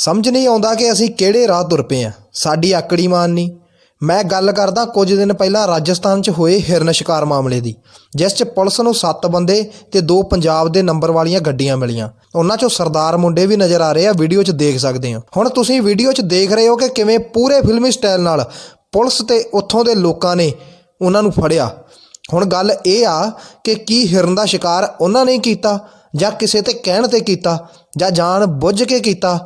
ਸਮਝ ਨਹੀਂ ਆਉਂਦਾ ਕਿ ਅਸੀਂ ਕਿਹੜੇ ਰਾਹ ਤੁਰ ਪਏ ਆ ਸਾਡੀ ਆਕੜੀ ਮਾਨ ਨਹੀਂ। ਮੈਂ ਗੱਲ ਕਰਦਾ ਕੁਝ ਦਿਨ ਪਹਿਲਾਂ ਰਾਜਸਥਾਨ 'ਚ ਹੋਏ ਹਿਰਨ ਸ਼ਿਕਾਰ ਮਾਮਲੇ ਦੀ, ਜਿਸ 'ਚ ਪੁਲਿਸ ਨੂੰ 7 ਬੰਦੇ ਤੇ ਦੋ ਪੰਜਾਬ ਦੇ ਨੰਬਰ ਵਾਲੀਆਂ ਗੱਡੀਆਂ ਮਿਲੀਆਂ। ਉਹਨਾਂ 'ਚੋਂ ਸਰਦਾਰ ਮੁੰਡੇ ਵੀ ਨਜ਼ਰ ਆ ਰਹੇ ਆ, ਵੀਡੀਓ 'ਚ ਦੇਖ ਸਕਦੇ ਆ ਹੁਣ ਤੁਸੀਂ ਵੀਡੀਓ 'ਚ ਦੇਖ ਰਹੇ ਹੋ ਕਿ ਕਿਵੇਂ ਪੂਰੇ ਫਿਲਮੀ ਸਟਾਈਲ ਨਾਲ ਪੁਲਿਸ ਤੇ ਉੱਥੋਂ ਦੇ ਲੋਕਾਂ ਨੇ ਉਹਨਾਂ ਨੂੰ ਫੜਿਆ। ਹੁਣ ਗੱਲ ਇਹ ਆ ਕਿ ਕੀ ਹਿਰਨ ਦਾ ਸ਼ਿਕਾਰ ਉਹਨਾਂ ਨੇ ਕੀਤਾ ਜਾਂ ਕਿਸੇ ਤੇ ਕਹਿਣ ਤੇ ਕੀਤਾ ਜਾਂ ਜਾਣ ਬੁੱਝ ਕੇ ਕੀਤਾ।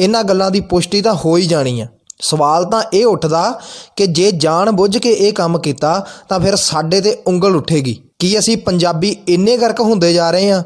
ਇਹਨਾਂ ਗੱਲਾਂ ਦੀ ਪੁਸ਼ਟੀ ਤਾਂ ਹੋ ਹੀ ਜਾਣੀ ਆ। ਸਵਾਲ ਤਾਂ ਇਹ ਉੱਠਦਾ ਕਿ ਜੇ ਜਾਣ ਬੁੱਝ ਕੇ ਇਹ ਕੰਮ ਕੀਤਾ ਤਾਂ ਫਿਰ ਸਾਡੇ ਤੇ ਉਂਗਲ ਉੱਠੇਗੀ। ਕੀ ਅਸੀਂ ਪੰਜਾਬੀ ਇੰਨੇ ਗਰਕ ਹੁੰਦੇ ਜਾ ਰਹੇ ਹਾਂ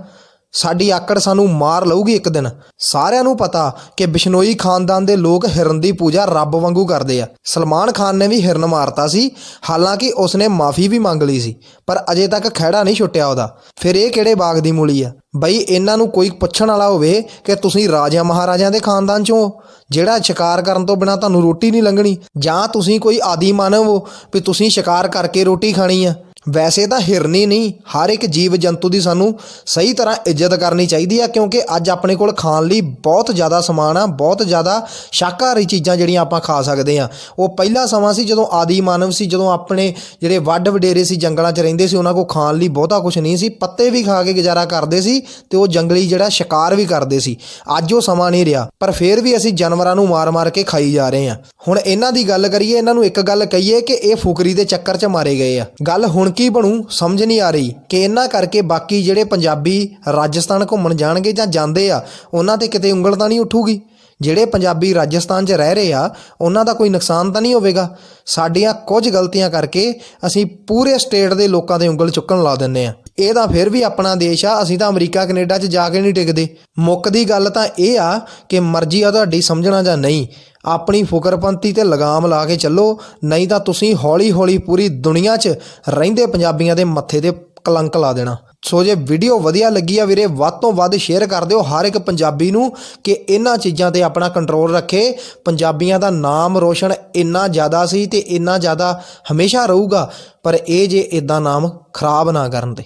ਸਾਡੀ ਆਕੜ ਸਾਨੂੰ ਮਾਰ ਲਊਗੀ ਇੱਕ ਦਿਨ। ਸਾਰਿਆਂ ਨੂੰ ਪਤਾ ਕਿ ਬਿਸ਼ਨੋਈ ਖਾਨਦਾਨ ਦੇ ਲੋਕ ਹਿਰਨ ਦੀ ਪੂਜਾ ਰੱਬ ਵਾਂਗੂ ਕਰਦੇ ਆ। ਸਲਮਾਨ ਖਾਨ ਨੇ ਵੀ ਹਿਰਨ ਮਾਰਤਾ ਸੀ, ਹਾਲਾਂਕਿ ਉਸਨੇ ਮਾਫੀ ਵੀ ਮੰਗ ਲਈ ਸੀ, ਪਰ ਅਜੇ ਤੱਕ ਖਹਿੜਾ ਨਹੀਂ ਛੁੱਟਿਆ ਉਹਦਾ। ਫਿਰ ਇਹ ਕਿਹੜੇ ਬਾਗ ਦੀ ਮੂਲੀ ਆ? ਬਈ ਇਹਨਾਂ ਨੂੰ ਕੋਈ ਪੁੱਛਣ ਵਾਲਾ ਹੋਵੇ ਕਿ ਤੁਸੀਂ ਰਾਜਿਆਂ ਮਹਾਰਾਜਿਆਂ ਦੇ ਖਾਨਦਾਨ ਚੋਂ ਜਿਹੜਾ ਸ਼ਿਕਾਰ ਕਰਨ ਤੋਂ ਬਿਨਾ ਤੁਹਾਨੂੰ ਰੋਟੀ ਨਹੀਂ ਲੰਘਣੀ, ਜਾਂ ਤੁਸੀਂ ਕੋਈ ਆਦੀ ਮਾਨਵ ਹੋ ਵੀ ਤੁਸੀਂ ਸ਼ਿਕਾਰ ਕਰਕੇ ਰੋਟੀ ਖਾਣੀ ਆ। ਵੈਸੇ ਤਾਂ ਹਿਰਨੀ ਨਹੀਂ, ਹਰ ਇੱਕ ਜੀਵ ਜੰਤੂ ਦੀ ਸਾਨੂੰ ਸਹੀ ਤਰ੍ਹਾਂ ਇੱਜ਼ਤ ਕਰਨੀ ਚਾਹੀਦੀ ਆ, ਕਿਉਂਕਿ ਅੱਜ ਆਪਣੇ ਕੋਲ ਖਾਣ ਲਈ ਬਹੁਤ ਜ਼ਿਆਦਾ ਸਮਾਨ ਆ, ਬਹੁਤ ਜ਼ਿਆਦਾ ਸ਼ਾਕਾਹਾਰੀ ਚੀਜ਼ਾਂ ਜਿਹੜੀਆਂ ਆਪਾਂ ਖਾ ਸਕਦੇ ਆ। ਉਹ ਪਹਿਲਾ ਸਮਾਂ ਸੀ ਜਦੋਂ ਆਦੀ ਮਾਨਵ ਸੀ, ਜਦੋਂ ਆਪਣੇ ਜਿਹੜੇ ਵੱਡ ਵਡੇਰੇ ਸੀ ਜੰਗਲਾਂ 'ਚ ਰਹਿੰਦੇ ਸੀ, ਉਹਨਾਂ ਕੋਲ ਖਾਣ ਲਈ ਬਹੁਤਾ ਕੁਝ ਨਹੀਂ ਸੀ, ਪੱਤੇ ਵੀ ਖਾ ਕੇ ਗੁਜ਼ਾਰਾ ਕਰਦੇ ਸੀ ਤੇ ਉਹ ਜੰਗਲੀ ਜਿਹੜਾ ਸ਼ਿਕਾਰ ਵੀ ਕਰਦੇ ਸੀ। ਅੱਜ ਉਹ ਸਮਾਂ ਨਹੀਂ ਰਿਹਾ, ਪਰ ਫਿਰ ਵੀ ਅਸੀਂ ਜਾਨਵਰਾਂ ਨੂੰ ਮਾਰ-ਮਾਰ ਕੇ ਖਾਈ ਜਾ ਰਹੇ ਆ। ਹੁਣ ਇਹਨਾਂ ਦੀ ਗੱਲ ਕਰੀਏ, ਇਹਨਾਂ ਨੂੰ ਇੱਕ ਗੱਲ ਕਹੀਏ ਕਿ ਇਹ ਫੁਕਰੀ ਦੇ ਚੱਕਰ 'ਚ ਮਾਰੇ ਗਏ ਆ। ਗੱਲ ਹੁਣ ਕੀ ਬਣੂ? ਸਮਝ ਨਹੀਂ ਆ ਰਹੀ ਕਿ ਇਹਨਾਂ ਕਰਕੇ ਬਾਕੀ ਜਿਹੜੇ ਪੰਜਾਬੀ ਰਾਜਸਥਾਨ ਘੁੰਮਣ ਜਾਣਗੇ ਜਾਂ ਜਾਂਦੇ ਆ, ਉਹਨਾਂ ਤੇ ਕਿਤੇ ਉਂਗਲ ਤਾਂ ਨਹੀਂ ਉੱਠੂਗੀ। ਜਿਹੜੇ ਪੰਜਾਬੀ ਰਾਜਸਥਾਨ 'ਚ ਰਹਿ ਰਹੇ ਆ, ਉਹਨਾਂ ਦਾ ਕੋਈ ਨੁਕਸਾਨ ਤਾਂ ਨਹੀਂ ਹੋਵੇਗਾ। ਸਾਡੀਆਂ ਕੁਝ ਗਲਤੀਆਂ ਕਰਕੇ ਅਸੀਂ ਪੂਰੇ ਸਟੇਟ ਦੇ ਲੋਕਾਂ ਦੇ ਉਂਗਲ ਚੁੱਕਣ ਲਾ ਦਿੰਨੇ ਆ। ਇਹ ਤਾਂ ਫਿਰ ਵੀ ਆਪਣਾ ਦੇਸ਼ ਆ, ਅਸੀਂ ਤਾਂ ਅਮਰੀਕਾ, ਕੈਨੇਡਾ 'ਚ ਜਾ ਕੇ ਨਹੀਂ ਟਿਕਦੇ। ਮੁੱਕ ਦੀ ਗੱਲ ਤਾਂ ਇਹ ਆ ਕਿ ਮਰਜ਼ੀ ਆ ਤੁਹਾਡੀ ਸਮਝਣਾ ਜਾਂ ਨਹੀਂ, ਆਪਣੀ ਫੁਕਰਪੰਤੀ ਤੇ ਲਗਾਮ ਲਾ ਕੇ ਚੱਲੋ, ਨਹੀਂ ਤਾਂ ਤੁਸੀਂ ਹੌਲੀ-ਹੌਲੀ ਪੂਰੀ ਦੁਨੀਆ 'ਚ ਰਹਿੰਦੇ ਪੰਜਾਬੀਆਂ ਦੇ ਮੱਥੇ ਤੇ ਕਲੰਕ ਲਾ ਦੇਣਾ। ਸੋ ਜੇ ਵੀਡੀਓ ਵਧੀਆ ਲੱਗੀ ਆ ਵੀਰੇ, ਵੱਧ ਤੋਂ ਵੱਧ ਸ਼ੇਅਰ ਕਰ ਦਿਓ ਹਰ ਇੱਕ ਪੰਜਾਬੀ ਨੂੰ ਕਿ ਇਹਨਾਂ ਚੀਜ਼ਾਂ ਤੇ ਆਪਣਾ ਕੰਟਰੋਲ ਰੱਖੇ। ਪੰਜਾਬੀਆਂ ਦਾ ਨਾਮ ਰੋਸ਼ਨ ਇੰਨਾ ਜ਼ਿਆਦਾ ਸੀ ਤੇ ਇੰਨਾ ਜ਼ਿਆਦਾ ਹਮੇਸ਼ਾ ਰਹੂਗਾ, ਪਰ ਇਹ ਜੇ ਇਦਾਂ ਨਾਮ ਖਰਾਬ ਨਾ ਕਰਨ ਦੇ।